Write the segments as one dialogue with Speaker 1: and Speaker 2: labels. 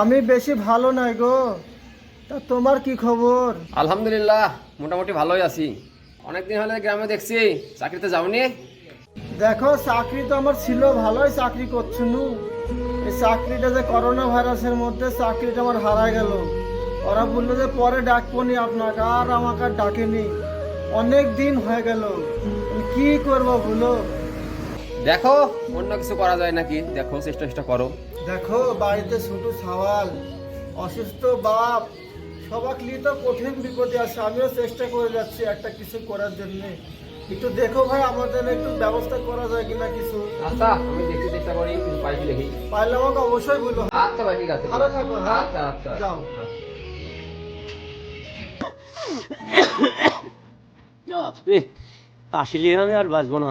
Speaker 1: আমি বেশি ভালো নাই গো। তা তোমার কি খবর?
Speaker 2: আলহামদুলিল্লাহ মোটামুটি ভালোই আছি। অনেকদিন হলে গ্রামে দেখছি চাকরিতে যাওনি?
Speaker 1: দেখো চাকরি তো আমার ছিল ভালোই চাকরি করছি নু। এই চাকরিটা যে করোনা ভাইরাসের মধ্যে চাকরিটা আমার হারায় গেল। ওরা বলল যে পরে ডাকবো নি আপনাকে আর আমাকে আর ডাকেনি। অনেক দিন হয়ে গেল। কি করব বলো?
Speaker 2: দেখো অন্য কিছু করা যায় নাকি? দেখো চেষ্টা চেষ্টা করো।
Speaker 1: দেখো বাড়িতে ছোট সওয়াল অসুস্থ বাপ সবাক নিয়ে তো কঠিন বিপদে আছে। আমিও চেষ্টা করে যাচ্ছি একটা কিছু করার জন্য। একটু দেখো ভাই আমাদের একটু ব্যবস্থা করা যায় কিনা কিছু?
Speaker 2: আচ্ছা আমি দেখতে চেষ্টা করি কিছু পাইছি দেখি।
Speaker 1: পারলে আমাকে অবশ্যই বলো।
Speaker 2: আচ্ছা ভাই ঠিক আছে।
Speaker 1: ভালো থাকো হ্যাঁ?
Speaker 2: আচ্ছা আচ্ছা।
Speaker 1: যাও।
Speaker 3: আসলে আমি আর বাঁচবো না।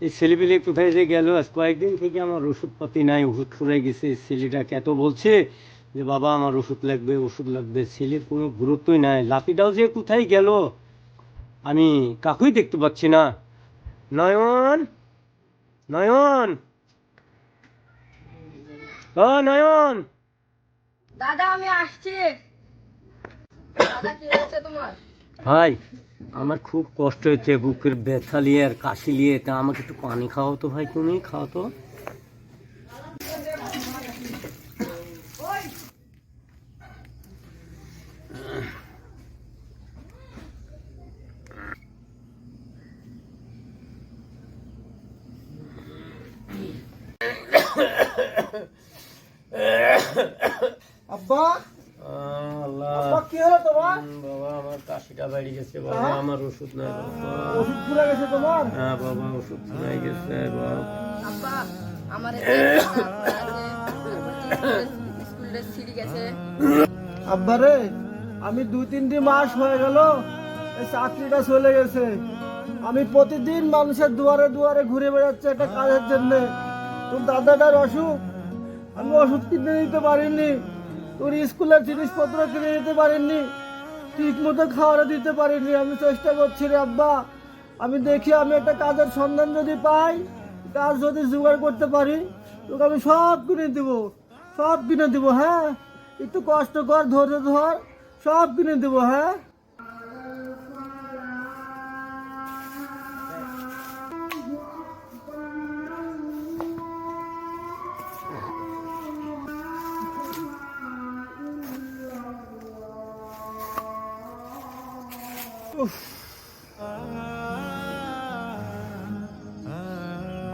Speaker 3: এই ছেলেপিলে কোথায় যে গেল? আজ কয়েকদিন থেকে আমার ওষুধপাতি নাই, ওষুধ ফুরে গেছে। ছেলেটাকে এত বলছে যে, বাবা, আমার ওষুধ লাগবে ওষুধ লাগবে। ছেলের কোনো গুরুত্বই নাই। লাপিটাও যে কোথায় গেল? আমি কাকুই দেখতে পাচ্ছি না। নয়ন নয়ন। ও, নয়ন।
Speaker 4: দাদা, আমি আসছি। দাদা, কি হয়েছে তোমার?
Speaker 3: ভাই, আমার খুব কষ্ট হচ্ছে, বুকের ব্যথা নিয়ে আর কাশি নিয়ে। তা আমাকে একটু পানি খাওয়াও তো ভাই, তুমি খাও তো।
Speaker 1: আব্বা
Speaker 3: আল্লাহ।
Speaker 1: আব্বা কি হলো তোমার?
Speaker 3: বাবা আমার কাশিটা বেড়ে গেছে বাবা
Speaker 1: হ্যাঁ?
Speaker 3: আমার ওষুধ নাই
Speaker 1: ওষুধ পুরা গেছে তোমার?
Speaker 3: হ্যাঁ বাবা ওষুধ নাই গেছে বাবা।
Speaker 4: আব্বা আমার স্কুল ড্রেস গেছে।
Speaker 1: আব্বা রে আমি দুই তিনটি মাস হয়ে গেল এই চাকরিটা চলে গেছে। আমি প্রতিদিন মানুষের দুয়ারে দুয়ারে ঘুরে বেড়াচ্ছি একটা কাজের জন্য। তোর দাদাটার অসুখ আমি ওষুধ কিনে দিতে পারিনি। তোর স্কুলের জিনিসপত্র কিনে দিতে পারেননি, ঠিক মতো খাওয়ারও দিতে পারিনি আমি চেষ্টা করছি রে আব্বা, আমি দেখি আমি একটা কাজের সন্ধান যদি পাই, কাজ যদি জোগাড় করতে পারি, তোকে আমি সব কিনে দিব, সব কিনে দিব হ্যাঁ? একটু কষ্ট কর, ধৈর্য ধর, সব কিনে দিব হ্যাঁ?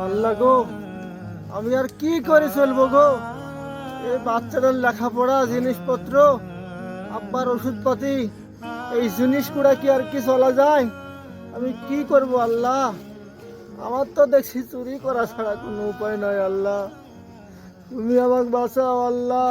Speaker 1: আল্লাহ গো, আমি আর কি করে চলবো গো? এই বাচ্চাদের লেখাপড়া, জিনিসপত্র, আব্বার ওষুধপাতি, এই জিনিসগুলা কি আর কি চলা যায়? আমি কি করব আল্লাহ? আমার তো দেখছি চুরি করা ছাড়া কোনো উপায় নাই আল্লাহ। তুমি আমাকে বাঁচাও আল্লাহ।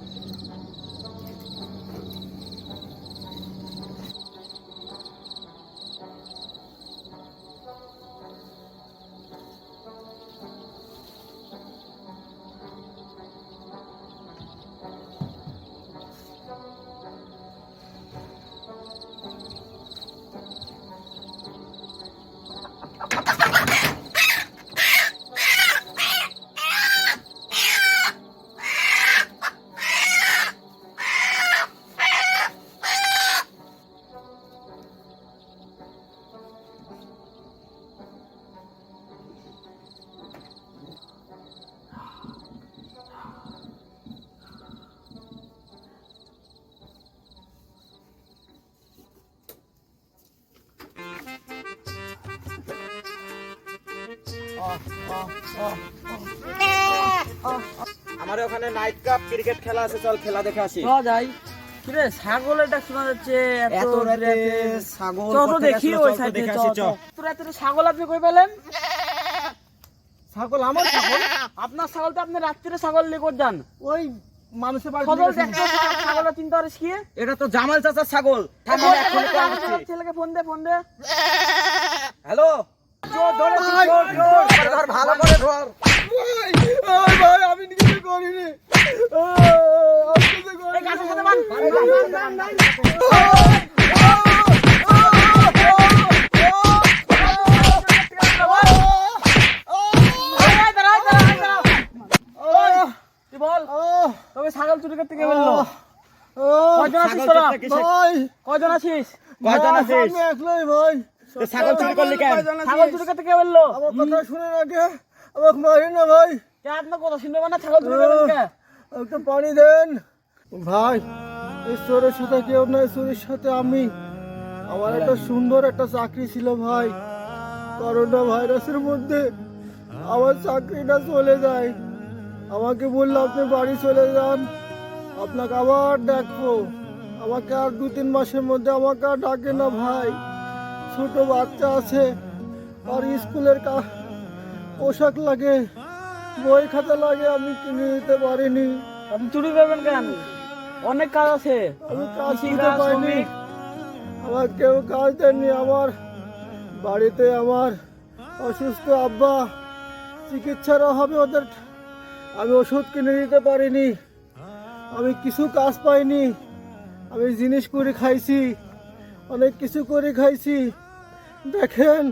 Speaker 2: আমার ওখানে নাইট কাপ ক্রিকেট খেলা আছে চল খেলা দেখে আসি।
Speaker 5: যাই। কিরে ছাগলের ডাক শোনা যাচ্ছে
Speaker 2: এত রাতে ছাগল
Speaker 5: তো দেখি ওই সাইডে
Speaker 2: দেখে আসি,
Speaker 5: চল। তোর এত ছাগল আপনি কই পেলেন?
Speaker 1: ছাগল আমার ছাগল?
Speaker 5: আপনার ছাগল তো আপনি রাত্রে ছাগল নিয়ে করে যান?
Speaker 1: ওই মানুষের বাড়ি
Speaker 5: ছাগল দেখতে চিন্তা করিস কি?
Speaker 2: এটা তো জামাল চাচার ছাগল।
Speaker 5: ছেলেকে ফোন দে ফোন দে।
Speaker 2: হ্যালো? ভালো করে ধর
Speaker 1: আমি করিনি।
Speaker 5: বল তবে ছাগল চুরি করতে কে বলল
Speaker 1: আহ,
Speaker 5: কয়জন আছিস তোরা
Speaker 1: ভাই
Speaker 5: কয়জন আছিস
Speaker 1: ভাই, একলাই ভাই
Speaker 5: ছাগল চুরি করলি কেন? ছাগল চুরি করতে কে বলল?
Speaker 1: আমার কথা শুনে রাখে আমাকে মারি না ভাই।
Speaker 5: কে আপনার কথা শুনবে না ছাগল চুরি করলেন কে?
Speaker 1: একটু পানি দেন। ভাই চোরের সাথে কেউ নয় চোরের সাথে আমি। আমার একটা সুন্দর একটা চাকরি ছিল ভাই। করোনা ভাইরাসের মধ্যে আমার চাকরিটা চলে যায়। আমাকে বলল আপনি বাড়ি চলে যান। আপনাকে আবার ডাকবো আমাকে আর দু তিন মাসের মধ্যে আমাকে আর ডাকে না ভাই। ছোট বাচ্চা আছে আর স্কুলের কা- পোশাক লাগে বই খাতা লাগে আমি কিনে দিতে পারিনি।
Speaker 5: আপনি চুরি পাবেন কেন? অনেক কাজ আছে।
Speaker 1: আমি কাজ করতে পারিনি। আমার কেউ কাজ দেননি আমার। বাড়িতে আমার অসুস্থ আব্বা চিকিৎসার অভাবে ওদের। আমি ওষুধ কিনে দিতে পারিনি। আমি কিছু কাজ পাইনি। আমি জিনিস করে খাইছি অনেক কিছু করে খাইছি। দেখেন,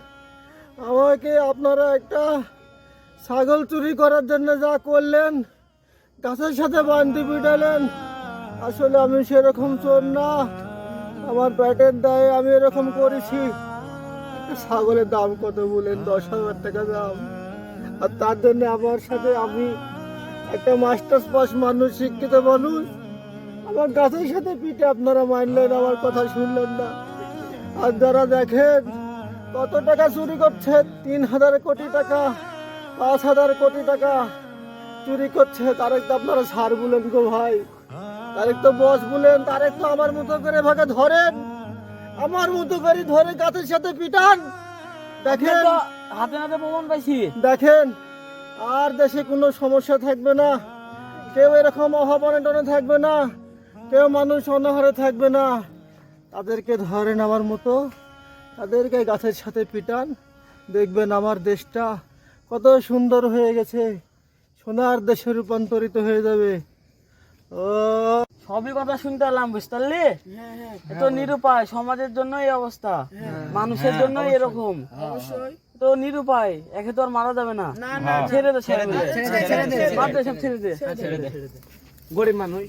Speaker 1: আমাকে আপনারা একটা ছাগল চুরি করার জন্য যা করলেন, গাছের সাথে বান্ধি পিটালেন, আসলে আমি সেরকম চোর না। আমার পেটের দায়ে আমি এরকম করেছি। ছাগলের দাম কত বলেন? দশ হাজার টাকা দাম। আর তার জন্য আমার সাথে আমি একটা মাস্টার্স পাস মানুষ, শিক্ষিত মানুষ। আমার গাছের সাথে পিঠে আপনারা মানলেন, আমার কথা শুনলেন না। আর যারা দেখেন কত টাকা চুরি করছে? তিন হাজার কোটি টাকা পাঁচ হাজার কোটি টাকা চুরি করছে। তারেক তো আপনারা ছাড় বলেন গো ভাই। তারেক তো বস বলেন তারেক তো আমার মতো করে ভাগে ধরেন। আমার মতো করে ধরে গাছের সাথে পিটান। দেখেন
Speaker 5: তো হাতে প্রমাণ পাইছি।
Speaker 1: দেখেন আর দেশে কোনো সমস্যা থাকবে না। কেউ এরকম অভাব অনটনে থাকবে না। কেউ মানুষ অনাহারে থাকবে না। তাদেরকে ধরেন আমার মতো। তাদেরকে গাছের সাথে পিটান। দেখবেন আমার দেশটা কত সুন্দর হয়ে গেছে। সোনার দেশে রূপান্তরিত হয়ে যাবে। ও
Speaker 5: সবই কথা শুনতে এলাম বুঝতে পারলি? এ তো নিরুপায় সমাজের জন্য এই অবস্থা। মানুষের জন্য এরকম। তো নিরুপায় একে তো আর মারা যাবে না। ছেড়ে দে। ছেড়ে দে ছেড়ে দে। গরিব মানুষ।